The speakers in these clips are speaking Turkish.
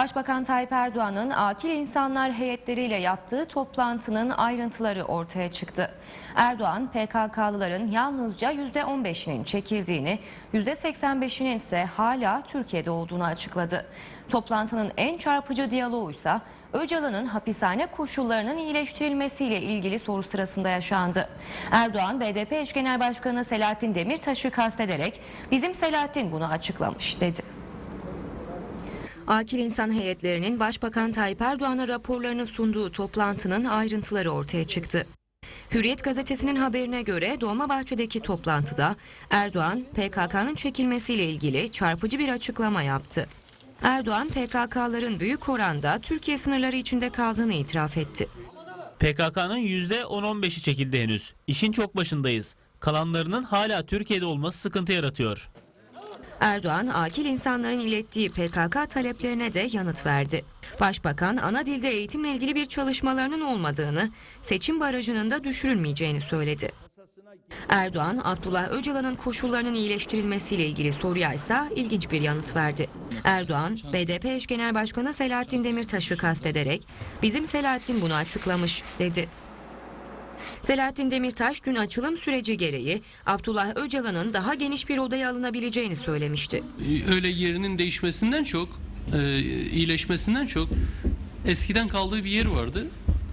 Başbakan Tayyip Erdoğan'ın akil insanlar heyetleriyle yaptığı toplantının ayrıntıları ortaya çıktı. Erdoğan, PKK'lıların yalnızca %15'inin çekildiğini, %85'inin ise hala Türkiye'de olduğunu açıkladı. Toplantının en çarpıcı diyaloğuysa Öcalan'ın hapishane koşullarının iyileştirilmesiyle ilgili soru sırasında yaşandı. Erdoğan, BDP eş genel başkanı Selahattin Demirtaş'ı kastederek bizim Selahattin bunu açıklamış dedi. Akil insan heyetlerinin Başbakan Tayyip Erdoğan'a raporlarını sunduğu toplantının ayrıntıları ortaya çıktı. Hürriyet gazetesinin haberine göre Dolmabahçe'deki toplantıda Erdoğan PKK'nın çekilmesiyle ilgili çarpıcı bir açıklama yaptı. Erdoğan PKK'ların büyük oranda Türkiye sınırları içinde kaldığını itiraf etti. PKK'nın %10-15'i çekildi henüz. İşin çok başındayız. Kalanlarının hala Türkiye'de olması sıkıntı yaratıyor. Erdoğan, akil insanların ilettiği PKK taleplerine de yanıt verdi. Başbakan, ana dilde eğitimle ilgili bir çalışmalarının olmadığını, seçim barajının da düşürülmeyeceğini söyledi. Erdoğan, Abdullah Öcalan'ın koşullarının iyileştirilmesiyle ilgili soruya ise ilginç bir yanıt verdi. Erdoğan, BDP eş genel başkanı Selahattin Demirtaş'ı kastederek, bizim Selahattin bunu açıklamış, dedi. Selahattin Demirtaş dün açılım süreci gereği Abdullah Öcalan'ın daha geniş bir odaya alınabileceğini söylemişti. öyle yerinin değişmesinden çok, e, iyileşmesinden çok eskiden kaldığı bir yer vardı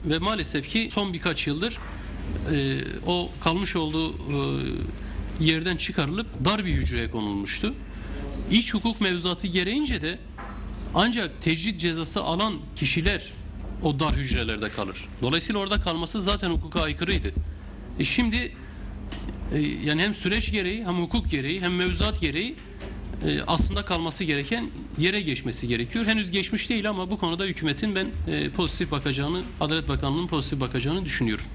ve maalesef ki son birkaç yıldır e, o kalmış olduğu e, yerden çıkarılıp dar bir hücreye konulmuştu. İç hukuk mevzuatı gereğince de ancak tecrit cezası alan kişiler o dar hücrelerde kalır. Dolayısıyla orada kalması zaten hukuka aykırıydı. E şimdi e, yani hem süreç gereği hem hukuk gereği hem mevzuat gereği e, aslında kalması gereken yere geçmesi gerekiyor. Henüz geçmiş değil ama bu konuda hükümetin ben e, pozitif bakacağını, Adalet Bakanlığı'nın pozitif bakacağını düşünüyorum.